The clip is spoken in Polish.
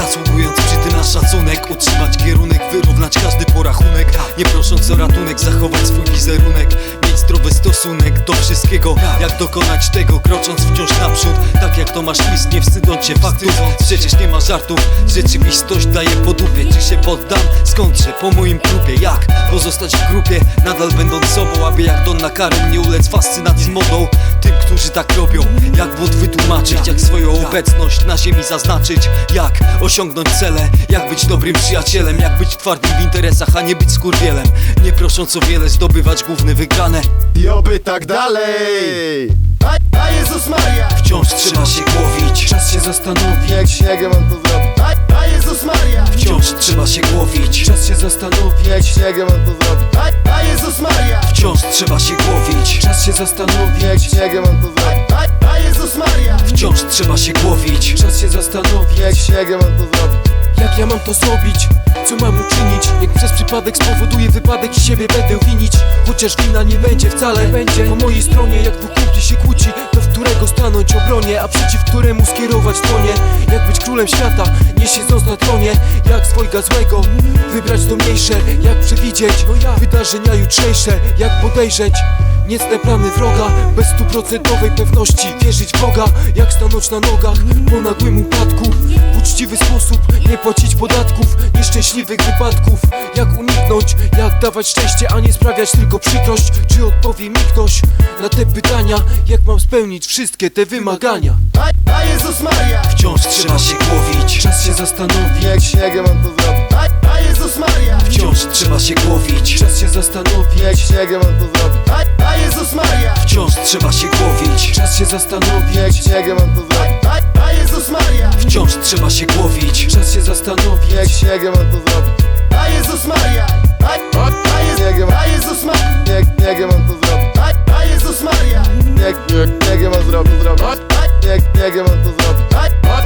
Zasługując przy tym na szacunek Utrzymać kierunek, wyrównać każdy porachunek. Nie prosząc o ratunek, zachować swój wizerunek. Mieć zdrowy stosunek do wszystkiego Jak dokonać tego, krocząc wciąż naprzód. Tak jak Tomasz Lis, nie wstydząc się faktów. Przecież nie ma żartów, rzeczywistość daje po dupie Czy się poddam? Skończę po moim próbie Jak? Pozostać w grupie, nadal będąc sobą Aby jak Donna Karen nie ulec fascynacji modą. Tym, którzy tak robią Jak wód wytłumaczyć, jak swoją obecność na ziemi zaznaczyć Jak osiągnąć cele, jak być dobrym przyjacielem Jak być twardym w interesach, a nie być skurwielem. Nie prosząc o wiele, zdobywać główne wygrane. I oby tak dalej. A, a Jezus Maria. Wciąż trzeba się głowić. Czas się zastanowić, Jak śniegiem on to zrobi. A, a Jezus Maria. Wciąż trzeba się głowić. Czas się zastanowić, Jak śniegiem on to zrobi. A, a Jezus Maria. Wciąż trzeba się głowić. Czas się zastanowić, Jak śniegiem on to zrobi Wciąż trzeba się głowić. Czas się zastanowić, Jak śniegiem on to zrobi jak ja mam to zrobić, co mam uczynić, jak przez przypadek spowoduje wypadek i siebie będę winić, chociaż wina nie będzie wcale, będzie. Po mojej stronie, jak dwóch kumpli się kłóci, to w którego stanąć obronie, a przeciw któremu skierować dłonie, jak być królem świata, nie siedząc na tronie, jak swojga złego, wybrać to mniejsze, jak przewidzieć, wydarzenia jutrzejsze, jak podejrzeć, Niecne plany wroga, bez stuprocentowej pewności Wierzyć w Boga, jak stanąć na nogach Po nagłym upadku, uczciwy sposób Nie płacić podatków, nieszczęśliwych wypadków. Jak uniknąć, jak dawać szczęście A nie sprawiać tylko przykrość? Czy odpowie mi ktoś na te pytania? Jak mam spełnić wszystkie te wymagania? A, a Jezus Maria! Wciąż trzeba się głowić. Czas się zastanowić, Jak śniegiem on to zrobi A, a Jezus Maria! Wciąż trzeba się głowić. Czas się zastanowić. Jak śniegiem on to zrobi A, a Jezus Maria! Wciąż trzeba się głowić. Czas się zastanowić, Jak śniegiem on to zrobi A, a Jezus Maria. Wciąż trzeba się głowić. Czas się zastanowić. Jak śniegiem on to zrobi A Jezus Maria. A, a, a, Je- śniegiem, a Jezus Maria Jak śniegiem on to zrobi A, a Jezus Maria. Jak, jak śniegiem on zrobi, zrobi Jak śniegiem on to zrobi Jak, jak,